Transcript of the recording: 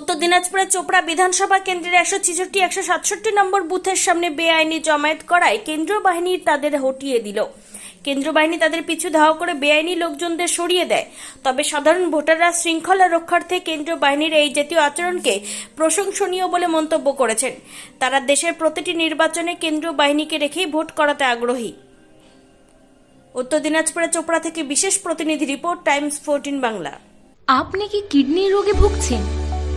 উত্তর দিনাজপুরের চোপড়া বিধানসভা কেন্দ্রের একশো ছেষট্টি, একশো সাতষট্টি নম্বর বুথের সামনে বেআইনি জমায়েত করায় কেন্দ্রীয় বাহিনী তাদের হটিয়ে দিল। কেন্দ্রীয় বাহিনী তাদের পিছু ধাওয়া করে বেআইনি লোকজনদের সরিয়ে দেয়। তবে সাধারণ ভোটাররা শৃঙ্খলা রক্ষার্থে কেন্দ্রীয় বাহিনীর এই জাতীয় আচরণকে প্রশংসনীয় বলে মন্তব্য করেছেন। তারা দেশের প্রতিটি নির্বাচনে কেন্দ্রীয় বাহিনীকে রেখেই ভোট করাতে আগ্রহী। উত্তর দিনাজপুরের চোপড়া থেকে বিশেষ প্রতিনিধি রিপোর্ট, টাইমস ফোরটিন বাংলা। আপনি কি কিডনি রোগে ভুগছেন?